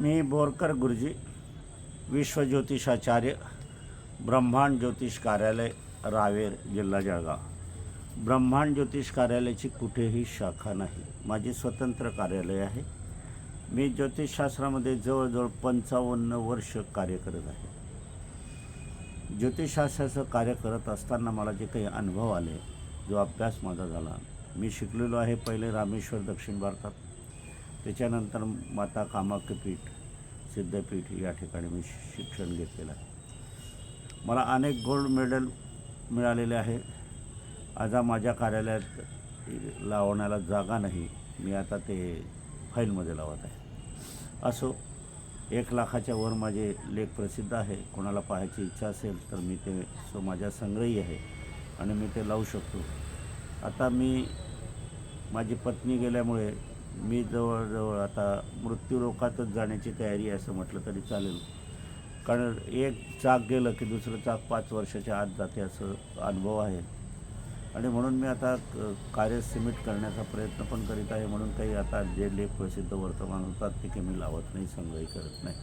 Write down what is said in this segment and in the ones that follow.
मी बोरकर गुरुजी विश्वज्योतिषाचार्य ब्रह्मांड ज्योतिष कार्यालय रावेर जिल्हा जळगाव. ब्रह्मांड ज्योतिष कार्यालयाची कुठेही शाखा नाही. माझी स्वतंत्र कार्यालय आहे. मी ज्योतिषशास्त्रामध्ये जवळजवळ पंचावन्न वर्ष कार्य करत आहे. ज्योतिषशास्त्राचं कार्य करत असताना मला जे काही अनुभव आले जो अभ्यास माझा झाला मी शिकलेलो आहे पहिले रामेश्वर दक्षिण भारतात. त्याच्यानंतर माता कामाख्यपीठ सिद्धपीठ या ठिकाणी मी शिक्षण घेतलेलं आहे. मला अनेक गोल्ड मेडल मिळालेले आहे. आता माझ्या कार्यालयात लावण्याला जागा नाही. मी आता ते फाईलमध्ये लावत आहे. असो एक लाखाच्या वर माझे लेख प्रसिद्ध आहे. कोणाला पाहायची इच्छा असेल तर मी ते सो माझ्या संग्रही आहे आणि मी ते लावू शकतो. आता मी माझी पत्नी गेल्यामुळे मी जवळजवळ आता मृत्यूलोकातच जाण्याची तयारी आहे असं म्हटलं तरी चालेल. कारण एक चाक गेलं की दुसरं चाक पाच वर्षाच्या आत जाते असं अनुभव आहे. आणि म्हणून मी आता कार्य सिमिट करण्याचा प्रयत्न पण करीत आहे. म्हणून काही आता जे लेख प्रसिद्ध वर्तमान होतात ते काही मी लावत नाही संग्रही करत नाही.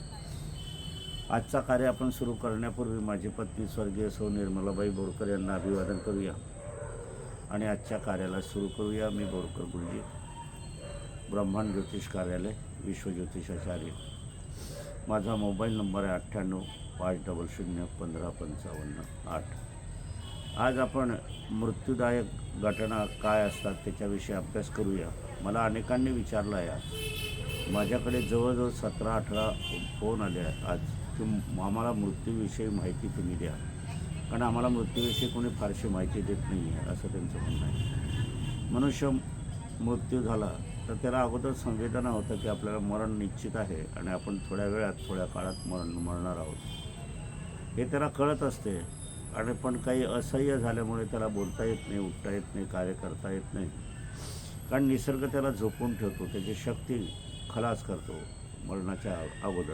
आजचा कार्य आपण सुरू करण्यापूर्वी माझी पत्नी स्वर्गीय सौ निर्मलाबाई बोरकर यांना अभिवादन करूया. आणि आजच्या कार्याला सुरू करूया. मी बोरकर गुरुजी. ब्रह्मांड ज्योतिष कार्यालय विश्वज्योतिषाचार्य माझा मोबाईल नंबर आहे अठ्ठ्याण्णव पाच डबल शून्य पंधरा पंचावन्न आठ. आज आपण मृत्यूदायक घटना काय असतात त्याच्याविषयी अभ्यास करूया. मला अनेकांनी विचारलं आहे आज. माझ्याकडे जवळजवळ सतरा अठरा फोन आले आहेत आज. की आम्हाला मृत्यूविषयी माहिती तुम्ही द्या. कारण आम्हाला मृत्यूविषयी कोणी फारशी माहिती देत नाही आहे असं त्यांचं म्हणणं आहे. मनुष्य मृत्यू झाला तर त्याला अगोदर संवेदना होतं की आपल्याला मरण निश्चित आहे आणि आपण थोड्या वेळात थोड्या काळात मरण मरणार आहोत. हे त्याला कळत असते आणि पण काही असह्य झाल्यामुळे त्याला बोलता येत नाही उठता येत नाही कार्य करता येत नाही. कारण निसर्ग त्याला झोपून ठेवतो त्याची शक्ती खलास करतो मरणाच्या अगोदर.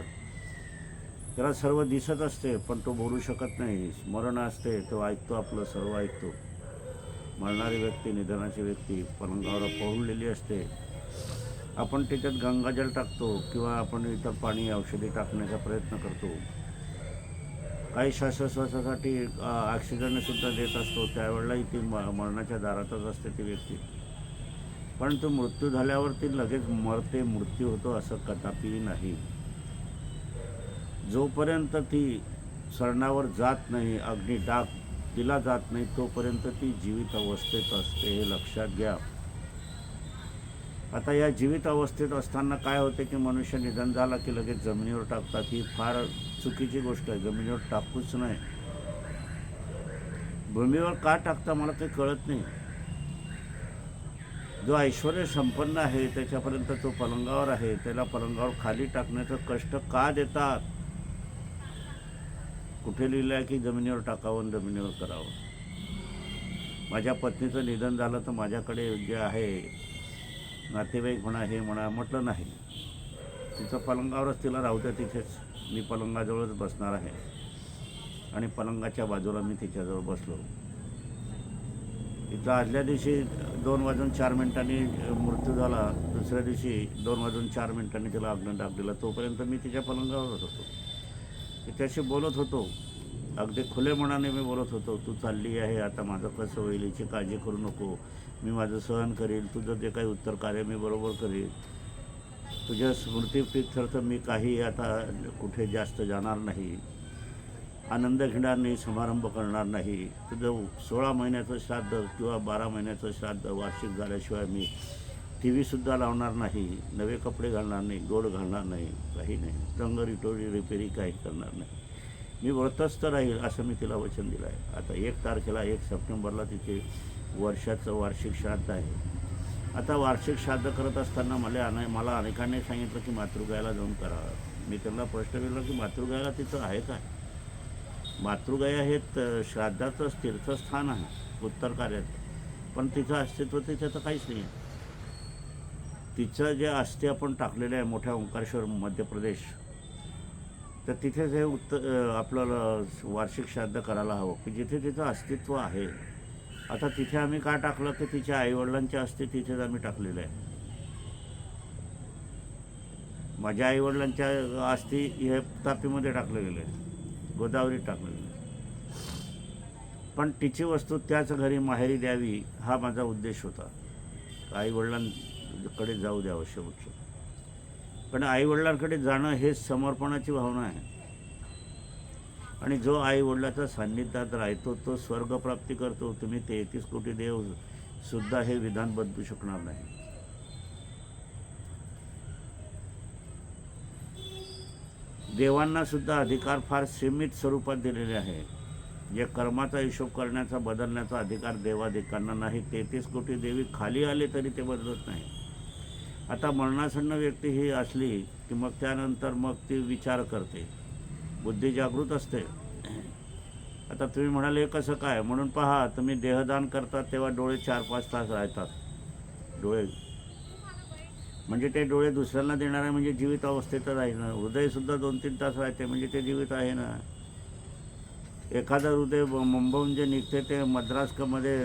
त्याला सर्व दिसत असते पण तो बोलू शकत नाही. स्मरण असते तो ऐकतो आपलं सर्व ऐकतो. मरणारी व्यक्ती निधनाची व्यक्ती पलंगावर पहुडलेली असते. आपण त्याच्यात गंगाजल टाकतो किंवा आपण इतर पाणी औषधी टाकण्याचा प्रयत्न करतो. काही श्वासोश्वासासाठी ऑक्सिजनसुद्धा देत असतो. त्यावेळेलाही ती म मरणाच्या दारातच असते ती व्यक्ती. पण तो मृत्यू झाल्यावर ती लगेच मरते मृत्यू होतो असं कदापि नाही. जोपर्यंत ती सरणावर जात नाही अग्नी डाग दिला जात नाही तोपर्यंत ती जीवित अवस्थेत असते हे लक्षात घ्या. आता या जीवित अवस्थेत असताना काय होते की मनुष्य निधन झाला की लगेच जमिनीवर टाकतात? ही फार चुकीची गोष्ट आहे. जमिनीवर टाकूच नाही भूमीवर का टाकता मला काही कळत नाही. जो ऐश्वर संपन्न आहे त्याच्यापर्यंत तो पलंगावर आहे. त्याला पलंगावर खाली टाकण्याचं कष्ट का देतात? कुठे लिहिलं आहे की जमिनीवर टाकावं आणि जमिनीवर करावं? माझ्या पत्नीचं निधन झालं तर माझ्याकडे जे आहे. नातेवाईक म्हणा हे म्हणा म्हटलं नाही. तिचं पलंगावरच तिला राहू द्या तिथेच. मी पलंगाजवळच बसणार आहे. आणि पलंगाच्या बाजूला मी तिच्याजवळ बसलो. तिचा आदल्या दिवशी दोन वाजून चार मिनिटांनी मृत्यू झाला. दुसऱ्या दिवशी दोन वाजून चार मिनिटांनी तिला आग्न टाकलेला तोपर्यंत मी तिच्या पलंगावरच होतो. तिच्याशी बोलत होतो. अगदी खुले मनाने मी बोलत होतो तू चालली आहे आता माझं कसं होईल याची काळजी करू नको. मी माझं सहन करील तुझं जे काही उत्तर कार्य मी बरोबर करील. तुझ्या स्मृतीप्रित्यर्थ मी काही आता कुठे जास्त जाणार नाही. आनंद घेणार नाही समारंभ करणार नाही. तुझं सोळा महिन्याचं श्राद्ध किंवा बारा महिन्याचं श्राद्ध वार्षिक झाल्याशिवाय मी टी व्हीसुद्धा लावणार नाही नवे कपडे घालणार नाही गोड घालणार नाही काही नाही. रंग रिटोरी रिपेरी काही करणार नाही. मी व्रतस्थ राहील असं मी तिला वचन दिलं आहे. आता एक तारखेला एक सप्टेंबरला तिथे वर्षाचं वार्षिक श्राद्ध आहे. आता वार्षिक श्राद्ध करत असताना मला अने मला अनेकांनी सांगितलं की मातृगायला जाऊन करा. मी त्यांना प्रश्न केला की मातृगायला तिथं आहे काय? मातृगाया हे श्राद्धाचं श्राद्धाचंच तीर्थस्थान आहे उत्तर कार्यात. पण तिचं अस्तित्व तिथे तर काहीच नाही आहे तिचं जे अस्थि आपण टाकलेलं आहे मोठ्या ओंकारेश्वर मध्य प्रदेश तर तिथेच हे उत्तर आपल्याला वार्षिक श्राद्ध करायला हवं. की जिथे तिचं अस्तित्व आहे. आता तिथे आम्ही का टाकलं? की तिच्या आईवडिलांच्या अस्ति तिथेच आम्ही टाकलेलं आहे. माझ्या आईवडिलांच्या अस्थि हे तापीमध्ये टाकलं गेले गोदावरीत टाकलं गेलं पण तिची वस्तू त्याच घरी माहेरी द्यावी हा माझा उद्देश होता. आईवडिलांकडे जाऊ द्यावं शेवटचं पण आईवडिलांकडे जाणं हे समर्पणाची भावना आहे. आणि जो आईवडिलाच्या सान्निध्यात राहतो तो स्वर्गप्राप्ती करतो तुम्ही तेहतीस कोटी देव सुद्धा हे विधान बदलू शकणार नाही. देवांना सुद्धा अधिकार फार सीमित स्वरूपात दिलेले आहे. जे कर्माचा हिशोब करण्याचा बदलण्याचा अधिकार देवाधिकांना नाही. तेहतीस कोटी देवी खाली आले तरी ते बदलत नाही. आता मरणासन्न व्यक्ती ही असली की मग त्यानंतर मग ती विचार करते. बुद्धी जागृत असते. आता तुम्ही म्हणाले कसं काय? म्हणून पहा तुम्ही देहदान करतात तेव्हा डोळे चार पाच तास राहतात. डोळे. म्हणजे ते डोळे दुसऱ्यांना देणार आहे म्हणजे जीवित अवस्थेतच आहे ना. हृदयसुद्धा दोन तीन तास राहते म्हणजे ते जीवित आहे ना. एखादं हृदय मुंबईहून जे निघते ते मद्रासमध्ये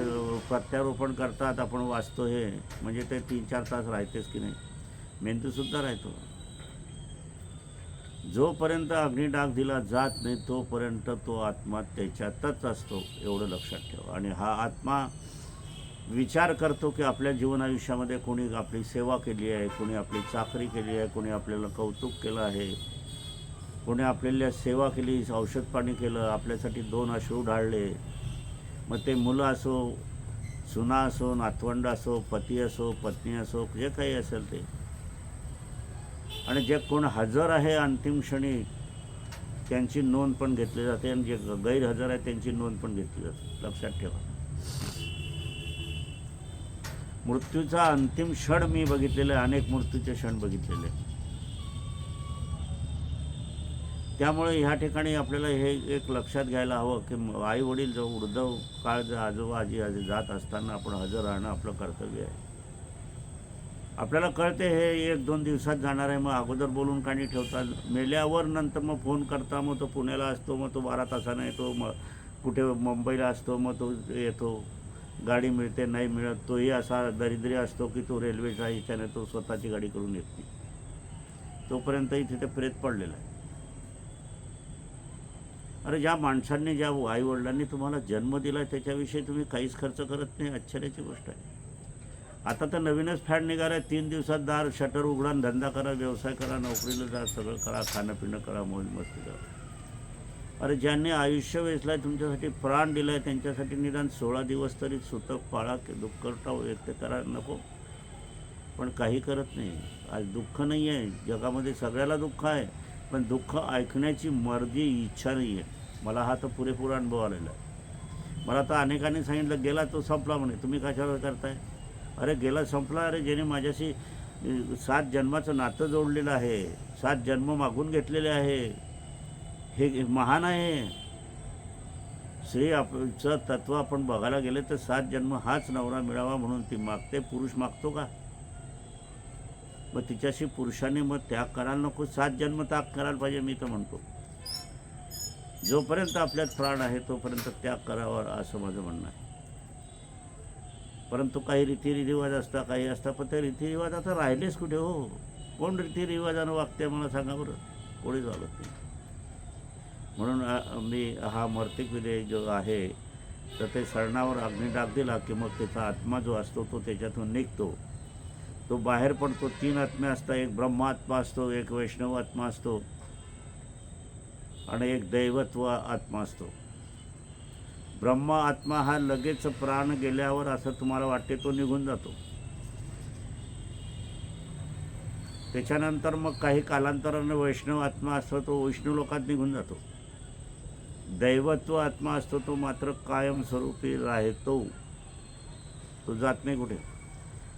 प्रत्यारोपण करतात आपण वाचतो हे. म्हणजे ते तीन चार तास राहतेच की नाही. मेंदूसुद्धा राहतो. जोपर्यंत अग्निडाग दिला जात नाही तोपर्यंत तो आत्मा त्याच्यातच असतो एवढं लक्षात ठेवा. आणि हा आत्मा विचार करतो की आपल्या जीवन आयुष्यामध्ये कोणी आपली सेवा केली आहे कोणी आपली चाकरी केली आहे कोणी आपल्याला कौतुक केलं आहे. कोणी आपल्याला सेवा केली औषध पाणी केलं आपल्यासाठी दोन अश्रू ढाळले. मग ते मुलं असो सुना असो नातवंड असो पती असो पत्नी असो जे काही असेल ते. आणि जे कोण हजर आहे अंतिम क्षणी त्यांची नोंद पण घेतली जाते आणि जे गैरहजर आहे त्यांची नोंद पण घेतली जाते. लक्षात ठेवा. मृत्यूचा अंतिम क्षण मी बघितलेला आहे अनेक मृत्यूचे क्षण बघितलेले आहेत. त्यामुळे ह्या ठिकाणी आपल्याला हे एक लक्षात घ्यायला हवं की आई वडील जो वृद्ध काळ जर आजोबा आजी आजी जात असताना आपण हजर राहणं आपलं कर्तव्य आहे. आपल्याला कळते हे एक दोन दिवसात जाणार आहे मग अगोदर बोलून काणी ठेवतात. मेल्यावर नंतर मग फोन करता मग तो पुण्याला असतो मग तो बारा तासानं येतो मग कुठे मुंबईला असतो मग तो येतो. गाडी मिळते नाही मिळत तोही असा दरिद्री असतो की तो रेल्वेच्या ह्याच्याने तो स्वतःची गाडी करून येत नाही. तोपर्यंतही तिथे प्रेत पडलेला आहे. अरे ज्या माणसांनी ज्या आईवडिलांनी तुम्हाला जन्म दिला त्याच्याविषयी तुम्ही काहीच खर्च करत नाही. आश्चर्याची गोष्ट आहे. आता तर नवीनच फॅड निघाला आहे. तीन दिवसात दार शटर उघडा धंदा करा व्यवसाय करा नोकरीला जा सगळं करा खाणं पिणं करा मोज मस्ती करा. अरे ज्यांनी आयुष्य वेचलं आहे तुमच्यासाठी प्राण दिला आहे त्यांच्यासाठी निदान सोळा दिवस तरी सुतक पाळा की दुःख व्यक्त करा नको. पण काही करत नाही. आज दुःख नाही आहे जगामध्ये सगळ्याला दुःख आहे. पण दुःख ऐकण्याची मर्जी इच्छा नाही आहे मला हा तर पुरेपूर अनुभव आलेला आहे. मला तर अनेकांनी सांगितलं गेला तो संपला म्हणे. तुम्ही कशावर करताय? अरे गेला संपला अरे ज्याने माझ्याशी सात जन्माचं नातं जोडलेलं आहे सात जन्म मागून घेतलेले आहे हे महान आहे. स्त्री आपचं तत्व आपण बघायला गेले तर सात जन्म हाच नवरा मिळावा म्हणून ती मागते. पुरुष मागतो का? मग तिच्याशी पुरुषाने मग त्याग करायला नको सात जन्म त्याग करायला पाहिजे मी तर म्हणतो. जोपर्यंत आपल्यात प्राण आहे तोपर्यंत त्याग करावा असं माझं म्हणणं आहे. परंतु काही रीतिरिवाज असतात काही असतात पण ते रीतिरिवाज आता राहिलेच कुठे हो? कोण रीतिरिवाजानं वागते मला सांगा बरं? कोणीच वागत नाही. म्हणून मी हा मर्तिक विधेयक जो आहे तर ते सरणावर अग्निडाग दिला की मग त्याचा आत्मा जो असतो तो त्याच्यातून निघतो. तो बाहेर पडतो तीन आत्मे असतात एक ब्रह्मात्मा असतो एक वैष्णव आत्मा असतो आणि एक दैवत्व आत्मा असतो. ब्रह्म आत्मा हा लगेच प्राण गेल्यावर असं तुम्हाला वाटते तो निघून जातो. त्याच्यानंतर मग काही कालांतरानं वैष्णव आत्मा असतो तो वैष्णव लोकात निघून जातो. दैवत्व आत्मा असतो तो मात्र कायमस्वरूपी राहतो. तो जात नाही कुठे.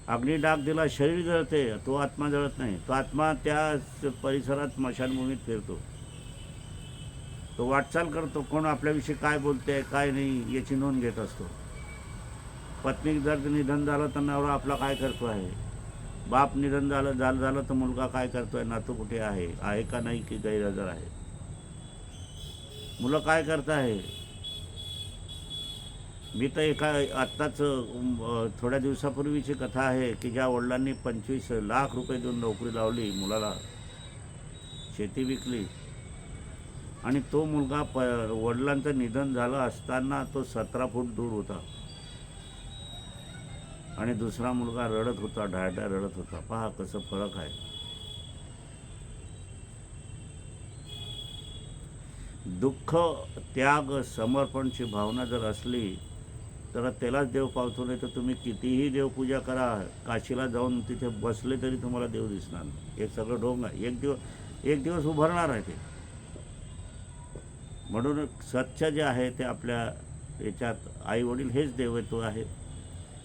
अग्निडाग दिला शरीर जळते तो आत्मा जळत नाही. तो आत्मा त्या परिसरात स्मशानभूमीत फिरतो. तो वाटचाल करतो कोण आपल्याविषयी काय बोलते काय नाही याची नोंद घेत असतो. पत्नी जर निधन झालं तर नवरा आपला काय करतो आहे? बाप निधन झालं झालं झालं तर मुलगा काय करतोय? नातू कुठे आहे? आहे का नाही की गैरहजर आहे? मुलं काय करत आहे मी तर एका आत्ताच थोड्या दिवसापूर्वीची कथा आहे की ज्या वडिलांनी पंचवीस लाख रुपये देऊन नोकरी लावली मुलाला शेती विकली. आणि तो मुलगा प वडिलांचं निधन झालं असताना तो सतरा फूट दूर होता. आणि दुसरा मुलगा रडत होता ढाळढा रडत होता. पहा कसं फरक आहे. दुःख त्याग समर्पणची भावना जर असली तर त्यालाच देव पावतो नाही तर तुम्ही कितीही देवपूजा करा काशीला जाऊन तिथे बसले तरी तुम्हाला देव दिसणार नाही. हे सगळं ढोंग आहे. एक दिवस एक दिवस उभारणार आहे ते. म्हणून स्वच्छ जे आहे ते आपल्या याच्यात आई वडील हेच देवत्व आहे.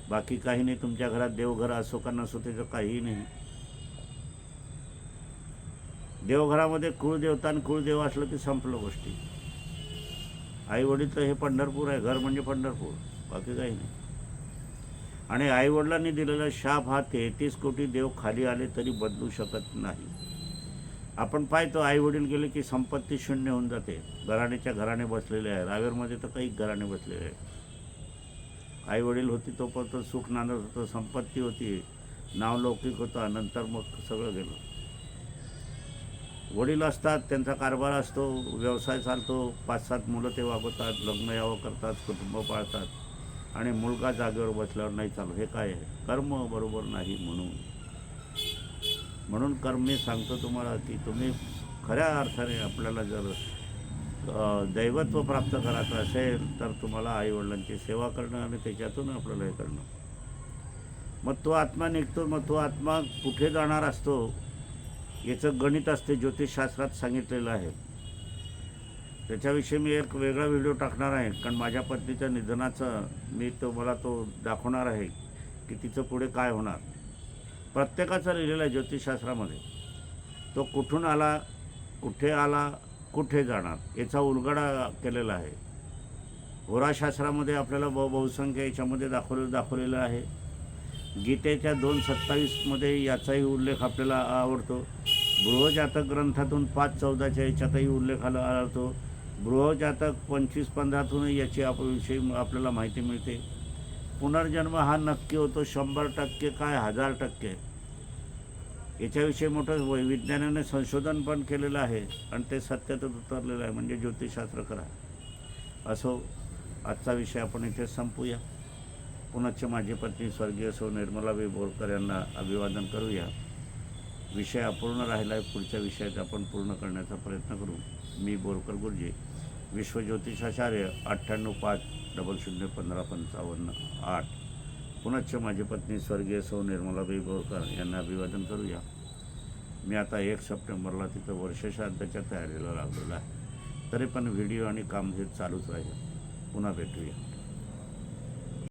बाकी काही नाही तुमच्या घरात देवघर असो का नसो त्याचं काहीही नाही. देवघरामध्ये कुळदेवता आणि कुळदेव असलं की संपलं गोष्टी. आई वडील तर हे पंढरपूर आहे घर म्हणजे पंढरपूर. बाकी काही नाही आणि आई वडिलांनी दिलेला शाप हा तेहतीस कोटी देव खाली आले तरी बदलू शकत नाही. आपण पाहतो आई वडील गेले की संपत्ती शून्य होऊन जाते. घराण्याच्या घराने बसलेले आहे रावेरमध्ये तर काही घराणे बसलेले आहे आई वडील होती तोपर्यंत सुख नांदत होतं संपत्ती होती. नावलौकिक होता नंतर मग सगळं गेलं. वडील असतात त्यांचा कारभार असतो व्यवसाय चालतो. पाच सात मुलं ते वागवतात लग्न यावं करतात कुटुंब पाळतात. आणि मुलगा जागेवर बसल्यावर नाही चालू. हे काय आहे? कर्म बरोबर नाही म्हणून. म्हणून कर्म मी सांगतो तुम्हाला की तुम्ही खऱ्या अर्थाने आपल्याला जर दैवत्व प्राप्त करायचं असेल तर तुम्हाला आईवडिलांची सेवा करणं आणि त्याच्यातून आपल्याला हे करणं. मग तो आत्मा निघतो मग तो आत्मा कुठे जाणार असतो याचं गणित असते ज्योतिषशास्त्रात सांगितलेलं आहे. त्याच्याविषयी मी एक वेगळा व्हिडिओ टाकणार आहे कारण माझ्या पत्नीच्या निधनाचं मी तो मला तो दाखवणार आहे की तिचं पुढे काय होणार. प्रत्येकाचं लिहिलेलं आहे ज्योतिषशास्त्रामध्ये. तो कुठून आला कुठे आला कुठे जाणार याचा उलगडा केलेला आहे. होराशास्त्रामध्ये आपल्याला ब बहुसंख्य याच्यामध्ये दाखवले दाखवलेलं आहे. गीतेच्या दोन सत्तावीसमध्ये याचाही उल्लेख आपल्याला आवडतो. बृहजातक ग्रंथातून पाच चौदाच्या याच्यातही उल्लेख आला आवडतो बृहजातक पंचवीस पंधरातून याची आप विषयी आपल्याला माहिती मिळते. पुनर्जन्म हा नक्की होतो शंभर टक्के काय हजार टक्के. याच्याविषयी मोठं वै- विज्ञानाने संशोधन पण केलेलं आहे आणि ते सत्यातच उतरलेलं आहे म्हणजे ज्योतिषशास्त्र करा. असो आजचा विषय आपण इथे संपूया. पुनश्च माझी पत्नी स्वर्गीय सौ निर्मलाबाई बोरकर यांना अभिवादन करूया. विषय अपूर्ण राहिला आहे पुढच्या विषयात आपण पूर्ण करण्याचा प्रयत्न करू. मी बोरकर गुरुजी विश्वज्योतिषाचार्य अठ्ठ्याण्णव पाच डबल शून्य पंधरा पंचावन्न आठ. पुनश्च माझी पत्नी स्वर्गीय सौ निर्मलाबाई बोरकर यांना अभिवादन करूया. मी आता एक सप्टेंबरला तिथं वर्षश्राद्धाच्या तयारीला लागलेला आहे. तरी पण व्हिडिओ आणि काम हे चालूच राहील. पुन्हा भेटूया.